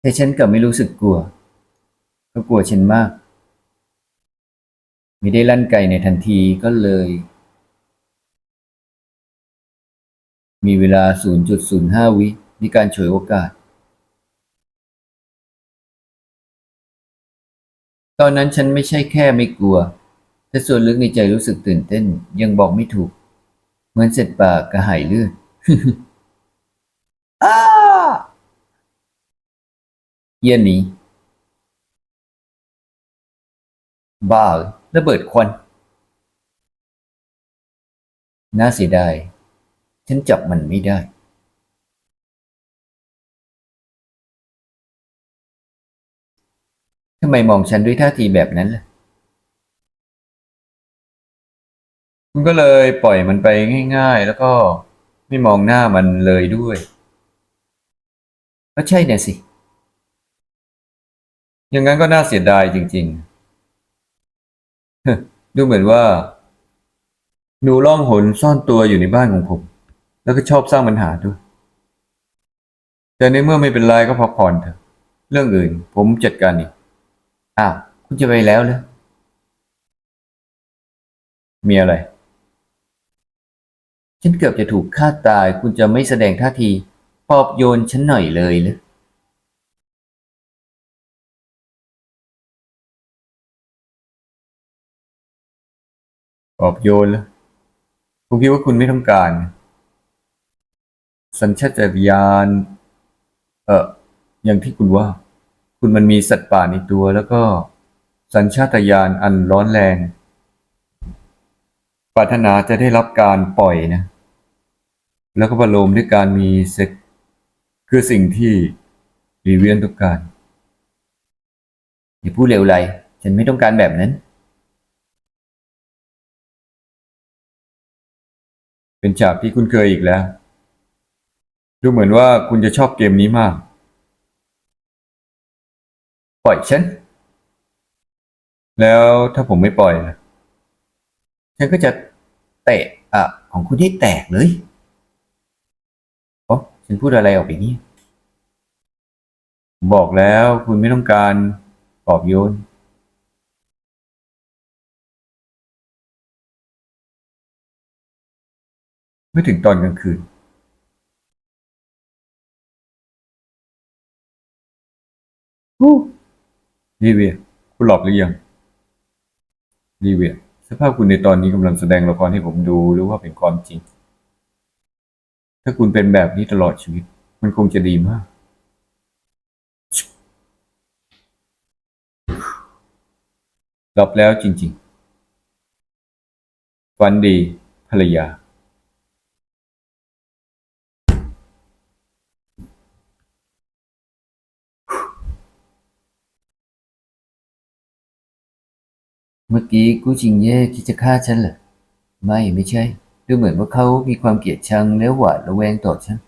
แต่ฉันกลับไม่รู้สึกกลัวเขากลัวฉันมากไม่ได้ลั่นไกในทันทีก็เลย มีเวลา 0.05 วิในการฉวยโอกาส ตอนนั้นฉันไม่ใช่แค่ไม่กลัว แต่ส่วนลึกในใจรู้สึกตื่นเต้น ยังบอกไม่ถูก เหมือนเสร็จปากกระหายเลือด เยนีบาเหรอระเบิดควัน น่าเสียดาย ฉันจับมันไม่ได้ ทำไมมองฉันด้วยท่าทีแบบนั้นล่ะคุณก็เลยปล่อยมันไปง่าย ๆ แล้วก็ไม่มองหน้ามันเลยด้วย ก็ใช่น่ะสิ อย่างนั้นก็น่าเสียดายจริง ๆ ดูเหมือนว่า หนูล่องหนซ่อนตัวอยู่ในบ้านของผม แล้วก็ชอบสร้างปัญหาด้วย แต่ในเมื่อไม่เป็นไรก็พักผ่อนเถอะ เรื่องอื่น ผมจัดการเองอ้าวคุณจะไปแล้วเหรอมีอะไร ฉันเกือบจะถูกฆ่าตาย คุณจะไม่แสดงท่าทีปอบโยนฉันหน่อยเลยเหรอ ปอบโยนเหรอผมคิดว่าคุณไม่ต้องการ สัญชาตญาณเอออย่างที่คุณว่า คุณมันมีสัตว์ป่าในตัวแล้วก็สัญชาตญาณอันร้อนแรง ปรารถนาจะได้รับการปล่อยนะ แล้วก็ประโลมด้วยการมีเซ็กคือสิ่งที่รีเวียนต้องการ อย่าพูดเร็วไหลฉันไม่ต้องการแบบนั้น เป็นฉากที่คุณเคยอีกแล้ว ดูเหมือนว่าคุณจะชอบเกมนี้มาก ปล่อยฉัน แล้วถ้าผมไม่ปล่อยล่ะฉันก็จะเตะอะของคุณให้แตกเลยโอ้ฉันพูดอะไรออกไปเนี่ยบอกแล้วคุณไม่ต้องการปอบโยน ไม่ถึงตอนกลางคืนฮู้ลีเวีย คุณหลับหรือยังลีเวีย สภาพคุณในตอนนี้กำลังแสดงละครให้ผมดูหรือว่าเป็นความจริง ถ้าคุณเป็นแบบนี้ตลอดชีวิต มันคงจะดีมากหลับแล้วจริงๆฝันดีภรรยา เมื่อกี้กู้จิงเย่คิดจะฆ่าฉันเหรอ ไม่ ไม่ใช่ ดูเหมือนว่าเขามีความเกลียดชังและหวาดระแวงต่อฉัน